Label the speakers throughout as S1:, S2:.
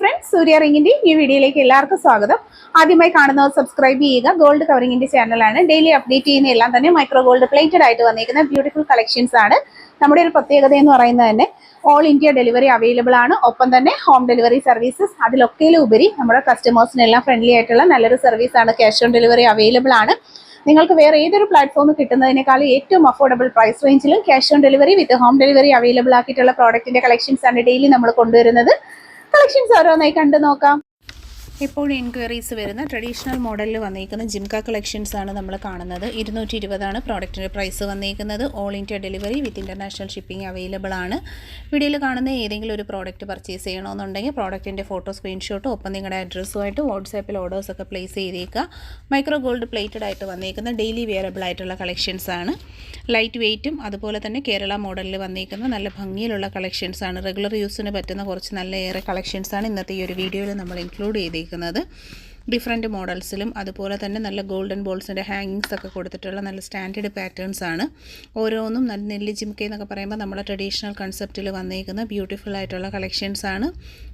S1: Friends സൂര്യ റിങ്ങിന്റെ ഈ വീഡിയോയിലേക്ക് എല്ലാവർക്കും സ്വാഗതം. ആദ്യമായി കാണുന്നവർ സബ്സ്ക്രൈബ് ചെയ്യുക. ഗോൾഡ് കവറിംഗിന്റെ ചാനലാണ് ഡെയിലി അപ്ഡേറ്റ് ചെയ്യുന്ന എല്ലാം തന്നെ മൈക്രോ ഗോൾഡ് പ്ലേറ്റഡ് ആയിട്ട് വന്നിരിക്കുന്ന ബ്യൂട്ടിഫുൾ കളക്ഷൻസ് ആണ്. നമ്മുടെ ഒരു പ്രത്യേകത എന്ന് പറയുന്നത് തന്നെ ഓൾ ഇന്ത്യ ഡെലിവറി അവൈലബിൾ ആണ്. ഒപ്പം തന്നെ ഹോം ഡെലിവറി സർവീസസ് അതിലൊക്കെയിലും ഉപരി നമ്മുടെ കസ്റ്റമേഴ്സിനെല്ലാം ഫ്രണ്ട്ലി ആയിട്ടുള്ള നല്ലൊരു സർവീസ് ആണ്. ക്യാഷ് ഓൺ ഡെലിവറി അവൈലബിൾ ആണ്. നിങ്ങൾക്ക് വേറെ ഏതൊരു പ്ലാറ്റ്ഫോമിൽ കിട്ടുന്നതിനേക്കാളും ഏറ്റവും affordable price റേഞ്ചിലും cash on delivery with home delivery available ആക്കിയിട്ടുള്ള പ്രോഡക്റ്റിന്റെ കളക്ഷൻസ് ആണ് ഡെയിലി നമ്മൾ കൊണ്ടുവരുന്നത്. കളക്ഷൻസ് ഓരോന്നായി കണ്ടു നോക്കാം. എപ്പോഴും എൻക്വയറീസ് വരുന്ന ട്രഡീഷണൽ മോഡലിൽ വന്നിരിക്കുന്ന ജിംക കളക്ഷൻസ് ആണ് നമ്മൾ കാണുന്നത്. ഇരുന്നൂറ്റി ഇരുപതാണ് പ്രോഡക്റ്റിന്റെ പ്രൈസ് വന്നിരിക്കുന്നത് all India delivery with international shipping available ആണ് വീഡിയോയിൽ കാണുന്ന ഏതെങ്കിലും ഒരു പ്രോഡക്റ്റ് പർച്ചേസ് ചെയ്യണമെന്നുണ്ടെങ്കിൽ പ്രോഡക്റ്റിന്റെ ഫോട്ടോ സ്ക്രീൻഷോട്ടും ഒപ്പം നിങ്ങളുടെ അഡ്രസ്സുമായിട്ട് വാട്സാപ്പിൽ ഓർഡേഴ്സൊക്കെ പ്ലേസ് ചെയ്തേക്കുക. മൈക്രോ ഗോൾഡ് പ്ലേറ്റഡ് ആയിട്ട് വന്നിരിക്കുന്ന ഡെയിലി വിയറബിൾ ആയിട്ടുള്ള കളക്ഷൻസ് ആണ്. ലൈറ്റ് വെയ്റ്റും അതുപോലെ തന്നെ കേരള മോഡലിൽ വന്നിരിക്കുന്ന നല്ല ഭംഗിയിലുള്ള കളക്ഷൻസ് ആണ്. റെഗുലർ യൂസിന് പറ്റുന്ന കുറച്ച് നല്ല ഏറെ കളക്ഷൻസ് ആണ് ഇന്നത്തെ ഈ ഒരു വീഡിയോയിൽ നമ്മൾ ഇൻക്ലൂഡ് ചെയ്തേക്കുന്നത്. ഡിഫറെന്റ് മോഡൽസിലും അതുപോലെ തന്നെ നല്ല ഗോൾഡൻ ബോൾസിന്റെ ഹാങ്ങിങ്സ് ഒക്കെ കൊടുത്തിട്ടുള്ള നല്ല സ്റ്റാൻഡേർഡ് പാറ്റേൺസ് ആണ്. ഓരോന്നും നല്ല നെല്ലി ജിംക്കെ എന്നൊക്കെ പറയുമ്പോൾ നമ്മുടെ ട്രഡീഷണൽ കൺസെപ്റ്റിൽ വന്നേക്കുന്ന ബ്യൂട്ടിഫുൾ ആയിട്ടുള്ള കളക്ഷൻസ് ആണ്.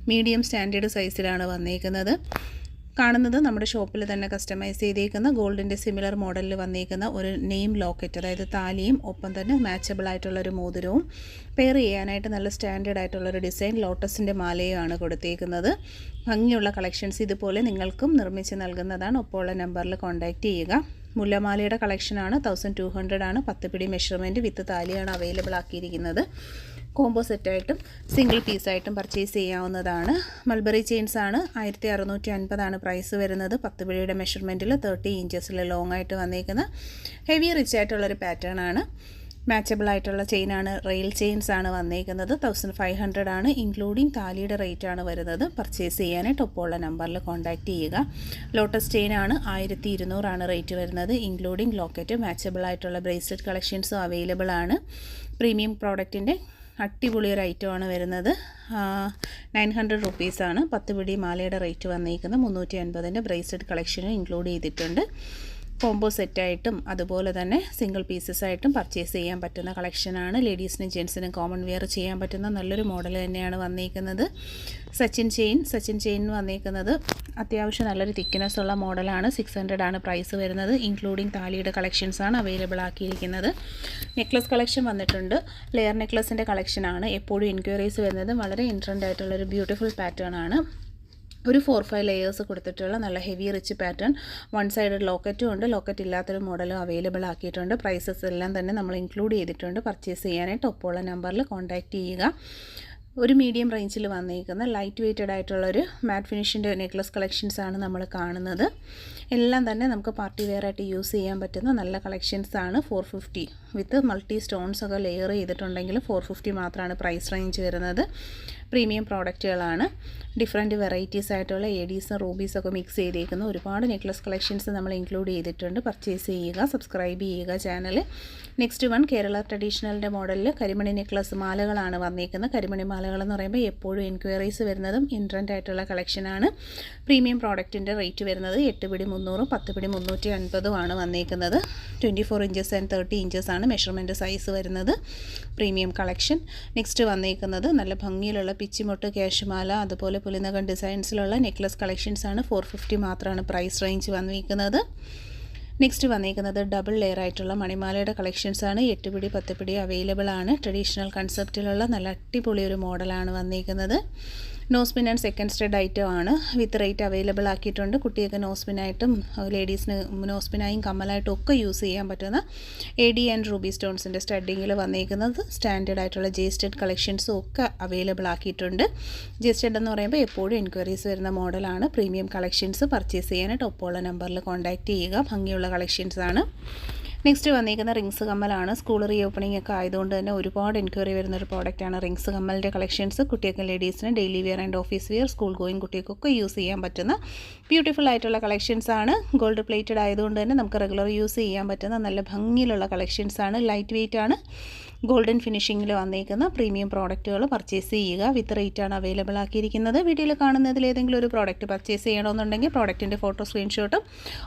S1: മീഡിയം സ്റ്റാൻഡേർഡ് സൈസിലാണ് വന്നിരിക്കുന്നത് കാണുന്നത് നമ്മുടെ ഷോപ്പിൽ തന്നെ കസ്റ്റമൈസ് ചെയ്തേക്കുന്ന ഗോൾഡിന്റെ സിമിലർ മോഡലിൽ വന്നേക്കുന്ന ഒരു നെയിം ലോക്കറ്റ് അതായത് താലിയും ഒപ്പം തന്നെ മാച്ചബിൾ ആയിട്ടുള്ള ഒരു മോതിരവും പെയർ ചെയ്യാനായിട്ട് നല്ല സ്റ്റാൻഡേർഡ് ആയിട്ടുള്ള ഒരു ഡിസൈൻ ലോട്ടസിന്റെ മാലയുമാണ് കൊടുത്തേക്കുന്നത്. ഭംഗിയുള്ള കളക്ഷൻസ് ഇതുപോലെ നിങ്ങൾക്കും നിർമ്മിച്ച് നൽകുന്നതാണ്. ഒപ്പമുള്ള നമ്പറിൽ കോൺടാക്റ്റ് ചെയ്യുക. മുല്ലമാലയുടെ കളക്ഷനാണ് തൗസൻഡ് ടു ഹൺഡ്രഡ് ആണ്. പത്ത് പിടി മെഷർമെന്റ് വിത്ത് താലിയാണ് അവൈലബിൾ ആക്കിയിരിക്കുന്നത്. കോംബോ സെറ്റായിട്ടും സിംഗിൾ പീസായിട്ടും പർച്ചേസ് ചെയ്യാവുന്നതാണ്. മൾബറി ചെയിൻസ് ആണ് ആയിരത്തി അറുന്നൂറ്റി അൻപതാണ് പ്രൈസ് വരുന്നത് പത്ത് പിഴയുടെ മെഷർമെന്റിൽ തേർട്ടി ഇഞ്ചസിൽ ലോങ് ആയിട്ട് വന്നേക്കുന്ന. ഹെവി റിച്ച് ആയിട്ടുള്ളൊരു പാറ്റേൺ ആണ്. മാച്ചബിൾ ആയിട്ടുള്ള ചെയിനാണ് റെയിൽ ചെയിൻസ് ആണ് വന്നേക്കുന്നത്. തൗസൻഡ് ഫൈവ് ഹൺഡ്രഡ് ആണ്. ഇൻക്ലൂഡിങ് താലിയുടെ റേറ്റ് ആണ് വരുന്നത്. പർച്ചേസ് ചെയ്യാനായിട്ട് ഒപ്പമുള്ള നമ്പറിൽ കോൺടാക്റ്റ് ചെയ്യുക. ലോട്ടസ് ചെയിൻ ആണ് ആയിരത്തി ഇരുന്നൂറാണ് റേറ്റ് വരുന്നത്. ഇൻക്ലൂഡിങ് ലോക്കറ്റ് മാച്ചബിൾ ആയിട്ടുള്ള ബ്രേസ്ലെറ്റ് കളക്ഷൻസും അവൈലബിൾ ആണ്. പ്രീമിയം പ്രോഡക്റ്റിന്റെ അടിപൊളി ഒരു ഐറ്റമാണ് വരുന്നത്. നയൻ ഹൺഡ്രഡ് റുപ്പീസാണ് പത്ത് പിടി മാലയുടെ റേറ്റ് വന്നിരിക്കുന്നത് മുന്നൂറ്റി അൻപതിന്റെ ബ്രേസ്ലെറ്റ് കളക്ഷനും ഇൻക്ലൂഡ് ചെയ്തിട്ടുണ്ട്. കോംബോ സെറ്റായിട്ടും അതുപോലെ തന്നെ സിംഗിൾ പീസസ് ആയിട്ടും പർച്ചേസ് ചെയ്യാൻ പറ്റുന്ന കളക്ഷനാണ് ലേഡീസിനും ജെൻസിനും കോമൺ വെയർ ചെയ്യാൻ പറ്റുന്ന നല്ലൊരു മോഡൽ തന്നെയാണ് വന്നിരിക്കുന്നത് സച്ചിൻ ചെയിൻ സച്ചിൻ ചെയിൻ വന്നിരിക്കുന്നത് അത്യാവശ്യം നല്ലൊരു തിക്നെസ് ഉള്ള മോഡലാണ്. സിക്സ് ഹൺഡ്രഡ് ആണ് പ്രൈസ് വരുന്നത്. ഇൻക്ലൂഡിങ് താലിയുടെ കളക്ഷൻസ് ആണ് അവൈലബിൾ ആക്കിയിരിക്കുന്നത്. നെക്ലസ് കളക്ഷൻ വന്നിട്ടുണ്ട്. ലെയർ നെക്ലസിന്റെ കളക്ഷനാണ് എപ്പോഴും എൻക്വയറീസ് വരുന്നത് വളരെ ഇൻട്രന്റ് ആയിട്ടുള്ളൊരു ബ്യൂട്ടിഫുൾ പാറ്റേൺ ആണ്. ഒരു ഫോർ ഫൈവ് ലെയേഴ്സ് കൊടുത്തിട്ടുള്ള നല്ല heavy rich pattern one side ലോക്കറ്റും ഉണ്ട്. ലോക്കറ്റ് ഇല്ലാത്തൊരു മോഡലും അവൈലബിൾ ആക്കിയിട്ടുണ്ട്. പ്രൈസസ് എല്ലാം തന്നെ നമ്മൾ ഇൻക്ലൂഡ് ചെയ്തിട്ടുണ്ട്. പർച്ചേസ് ചെയ്യാനായിട്ട് ഒപ്പമുള്ള നമ്പറിൽ കോൺടാക്റ്റ് ചെയ്യുക. ഒരു മീഡിയം റേഞ്ചിൽ വന്നേക്കുന്ന ലൈറ്റ് വെയ്റ്റഡ് ആയിട്ടുള്ളൊരു മാറ്റ് ഫിനിഷിന്റെ നെക്ലസ് കളക്ഷൻസ് ആണ് നമ്മൾ കാണുന്നത്. എല്ലാം തന്നെ നമുക്ക് പാർട്ടി വെയർ ആയിട്ട് യൂസ് ചെയ്യാൻ പറ്റുന്ന നല്ല കളക്ഷൻസ് ആണ് four fifty with multi stones ഒക്കെ ലെയർ ചെയ്തിട്ടുണ്ടെങ്കിൽ ഫോർ ഫിഫ്റ്റി മാത്രമാണ് പ്രൈസ് റേഞ്ച് വരുന്നത്. പ്രീമിയം പ്രോഡക്റ്റുകളാണ് ഡിഫറെന്റ് വെറൈറ്റീസ് ആയിട്ടുള്ള എഡീസും റൂബീസും ഒക്കെ മിക്സ് ചെയ്തേക്കുന്ന ഒരുപാട് നെക്ലസ് കളക്ഷൻസ് നമ്മൾ ഇൻക്ലൂഡ് ചെയ്തിട്ടുണ്ട്. പർച്ചേസ് ചെയ്യുക സബ്സ്ക്രൈബ് ചെയ്യുക ചാനൽ നെക്സ്റ്റ് വൺ കേരള ട്രഡീഷണലിന്റെ മോഡലിൽ കരിമണി നെക്ലസ് മാലകളാണ് വന്നേക്കുന്നത്. കരിമണി മാലകൾ എന്ന് പറയുമ്പോൾ എപ്പോഴും എൻക്വയറീസ് വരുന്നതും ഇൻട്രന്റ് ആയിട്ടുള്ള കളക്ഷനാണ് പ്രീമിയം പ്രോഡക്റ്റിന്റെ റേറ്റ് വരുന്നത് എട്ട് പിടി മുന്നൂറും പത്ത് പിടി മുന്നൂറ്റി അൻപതുമാണ് വന്നേക്കുന്നത്. Twenty four inches and thirty inches ആണ് മെഷർമെന്റ് സൈസ് വരുന്നത്. പ്രീമിയം കളക്ഷൻ നെക്സ്റ്റ് വന്നേക്കുന്നത് നല്ല ഭംഗിയിലുള്ള പിച്ചിമുട്ട് ക്യാഷ്മാല അതുപോലെ പുലിനകൻ ഡിസൈൻസിലുള്ള നെക്ലസ് കളക്ഷൻസാണ് ഫോർ ഫിഫ്റ്റി മാത്രമാണ് പ്രൈസ് റേഞ്ച് വന്നിരിക്കുന്നത് നെക്സ്റ്റ് വന്നിരിക്കുന്നത് ഡബിൾ ലെയർ ആയിട്ടുള്ള മണിമാലയുടെ കളക്ഷൻസ് ആണ്. എട്ട് പിടി പത്ത് പിടി അവൈലബിൾ ആണ് ട്രഡീഷണൽ കൺസെപ്റ്റിലുള്ള നല്ല അടിപൊളി ഒരു മോഡലാണ് വന്നിരിക്കുന്നത് nose pin and second stud item ആണ്. വിത്ത് റേറ്റ് അവൈലബിൾ ആക്കിയിട്ടുണ്ട്. കുട്ടിയൊക്കെ നോസ്പിനായിട്ടും ലേഡീസിന് നോസ്പിനായും കമ്മലായിട്ടും ഒക്കെ യൂസ് ചെയ്യാൻ പറ്റുന്ന എ ഡി ആൻഡ് റൂബി സ്റ്റോൺസിന്റെ സ്റ്റഡിങ്ങിൽ വന്നിരിക്കുന്നത് സ്റ്റാൻഡേർഡ് ആയിട്ടുള്ള ജെ സ്റ്റഡ് കളക്ഷൻസും ഒക്കെ അവൈലബിൾ ആക്കിയിട്ടുണ്ട്. ജെ സ്റ്റഡ് എന്ന് പറയുമ്പോൾ എപ്പോഴും എൻക്വയറീസ് വരുന്ന മോഡലാണ് പ്രീമിയം കളക്ഷൻസ് പർച്ചേസ് ചെയ്യാനായിട്ട് ഒപ്പമുള്ള നമ്പറിൽ കോൺടാക്റ്റ് ചെയ്യുക. ഭംഗിയുള്ള കളക്ഷൻസാണ് നെക്സ്റ്റ് വന്നിരിക്കുന്ന റിങ്സ് കമ്മലാണ്. സ്കൂൾ റീ ഓപ്പണിംഗ് ഒക്കെ ആയതുകൊണ്ട് തന്നെ ഒരുപാട് എൻക്വയറി വരുന്ന ഒരു പ്രോഡക്റ്റാണ് റിങ്സ് കമ്മലിന്റെ കളക്ഷൻസ് കുട്ടികൾക്ക് ലേഡീസിന് daily wear and office wear school going കുട്ടികൾക്കൊക്കെ യൂസ് ചെയ്യാൻ പറ്റുന്ന ബ്യൂട്ടിഫുൾ ആയിട്ടുള്ള കളക്ഷൻസ് ആണ്. ഗോൾഡ് പ്ലേറ്റഡ് ആയതുകൊണ്ട് തന്നെ നമുക്ക് റെഗുലർ യൂസ് ചെയ്യാൻ പറ്റുന്ന നല്ല ഭംഗിയിലുള്ള കളക്ഷൻസ് ആണ്. ലൈറ്റ് വെയിറ്റ് ആണ്. ഗോൾഡൻ ഫിനിഷിങ്ങിൽ വന്നിരിക്കുന്ന പ്രീമിയം പ്രോഡക്റ്റുകൾ പർച്ചേസ് ചെയ്യുക. വിത്ത് റേറ്റ് ആണ് അവൈലബിൾ ആക്കിയിരിക്കുന്നത്. വീഡിയോയിൽ കാണുന്നതിൽ ഏതെങ്കിലും ഒരു പ്രോഡക്റ്റ് പർച്ചേസ് ചെയ്യണമെന്നുണ്ടെങ്കിൽ പ്രോഡക്റ്റിന്റെ ഫോട്ടോ സ്ക്രീൻഷോട്ടും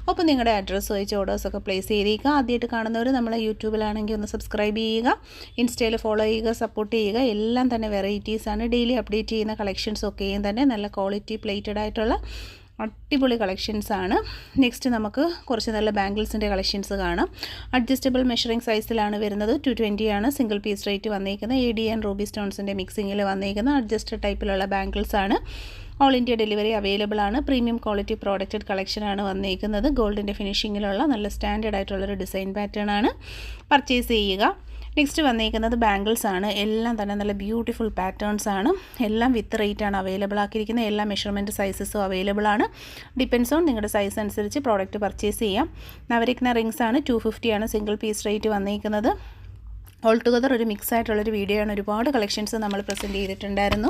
S1: ഒപ്പം നിങ്ങളുടെ അഡ്രസ്സ് വെച്ച് ഓർഡേഴ്സൊക്കെ പ്ലേസ് ചെയ്തേക്കുക ആദ്യമായിട്ട് കാണുന്നവർ നമ്മളെ യൂട്യൂബിലാണെങ്കിൽ ഒന്ന് സബ്സ്ക്രൈബ് ചെയ്യുക ഇൻസ്റ്റയിൽ ഫോളോ ചെയ്യുക സപ്പോർട്ട് ചെയ്യുക. എല്ലാം തന്നെ വെറൈറ്റീസാണ് ഡെയിലി അപ്ഡേറ്റ് ചെയ്യുന്ന കളക്ഷൻസ് ഒക്കെയും തന്നെ നല്ല ക്വാളിറ്റി പ്ലേറ്റഡ് ആയിട്ടുള്ള അടിപൊളി കളക്ഷൻസ് ആണ്. നെക്സ്റ്റ് നമുക്ക് കുറച്ച് നല്ല ബാംഗിൾസിന്റെ കളക്ഷൻസ് കാണാം. അഡ്ജസ്റ്റബിൾ മെഷറിംഗ് സൈസിലാണ് വരുന്നത്. ടു ആണ്. സിംഗിൾ പീസ് റേറ്റ് വന്നിരിക്കുന്നത് എ ഡി ആൻഡ് റൂബി സ്റ്റോൺസിന്റെ മിക്സിങ്ങിൽ വന്നേക്കുന്ന അഡ്ജസ്റ്റഡ് ടൈപ്പിലുള്ള ബാംഗിൾസ് ആണ്. ഓൾ ഇന്ത്യ ഡെലിവറി അവൈലബിൾ ആണ്. പ്രീമിയം ക്വാളിറ്റി പ്രോഡക്റ്റഡ് കളക്ഷനാണ് വന്നേക്കുന്നത്. ഗോൾഡിന്റെ ഫിനിഷിങ്ങിലുള്ള നല്ല സ്റ്റാൻഡേർഡ് ആയിട്ടുള്ളൊരു ഡിസൈൻ പാറ്റേൺ ആണ്. പർച്ചേസ് ചെയ്യുക. നെക്സ്റ്റ് വന്നേക്കുന്നത് ബാംഗിൾസ് ആണ്. എല്ലാം തന്നെ നല്ല ബ്യൂട്ടിഫുൾ പാറ്റേൺസ് ആണ്. എല്ലാം വിത്ത് റേറ്റ് ആണ് അവൈലബിൾ ആക്കിയിരിക്കുന്നത്. എല്ലാ മെഷർമെന്റ് സൈസസും അവൈലബിൾ ആണ്. ഡിപ്പെൻസ് ഓൺ നിങ്ങളുടെ സൈസ് അനുസരിച്ച് പ്രോഡക്റ്റ് പർച്ചേസ് ചെയ്യാം. നവരിക്കുന്ന റിങ്സ് ആണ്. ടു ആണ് സിംഗിൾ പീസ് റേറ്റ് വന്നേക്കുന്നത്. ഓൾ ടുഗദർ ഒരു മിക്സ് ആയിട്ടുള്ളൊരു വീഡിയോ ആണ്. ഒരുപാട് കളക്ഷൻസ് നമ്മൾ പ്രസന്റ് ചെയ്തിട്ടുണ്ടായിരുന്നു.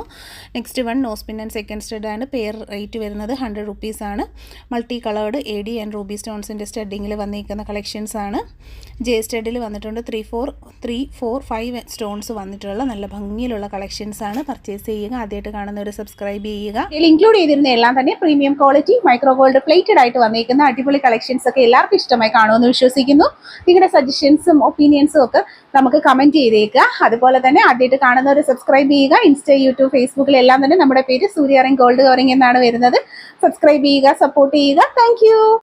S1: Next one nose pin and second stud ആണ്. പെയർ റേറ്റ് വരുന്നത് ഹൺഡ്രഡ് റുപ്പീസ് ആണ്. Multi coloured A D and ruby സ്റ്റോൺസിന്റെ സ്റ്റഡിങ്ങിൽ വന്നിരിക്കുന്ന കളക്ഷൻസ് ആണ്. ജെ സ്റ്റഡിൽ വന്നിട്ടുണ്ട്. Three four three four five stones വന്നിട്ടുള്ള നല്ല ഭംഗിയിലുള്ള കളക്ഷൻസ് ആണ്. പർച്ചേസ് ചെയ്യുക. ആദ്യമായിട്ട് കാണുന്നവർ സബ്സ്ക്രൈബ് ചെയ്യുക.
S2: ഇതിൽ ഇൻക്ലൂഡ് ചെയ്തിരുന്ന എല്ലാം തന്നെ premium quality micro gold plated ആയിട്ട് വന്നിരിക്കുന്ന അടിപൊളി കളക്ഷൻസ് ഒക്കെ എല്ലാവർക്കും ഇഷ്ടമായി കാണുമെന്ന് വിശ്വസിക്കുന്നു. നിങ്ങളുടെ സജഷൻസും ഒപ്പീനിയൻസും ഒക്കെ നമുക്ക് കമന്റ് ചെയ്തേക്കുക. അതുപോലെ തന്നെ ആദ്യമായിട്ട് കാണുന്നവർ സബ്സ്ക്രൈബ് ചെയ്യുക. ഇൻസ്റ്റ യൂട്യൂബ് ഫേസ്ബുക്കിൽ എല്ലാം തന്നെ നമ്മുടെ പേര് സൂര്യറിങ് ഗോൾഡ് കവറിംഗ് എന്നാണ് വരുന്നത്. സബ്സ്ക്രൈബ് ചെയ്യുക സപ്പോർട്ട് ചെയ്യുക. താങ്ക്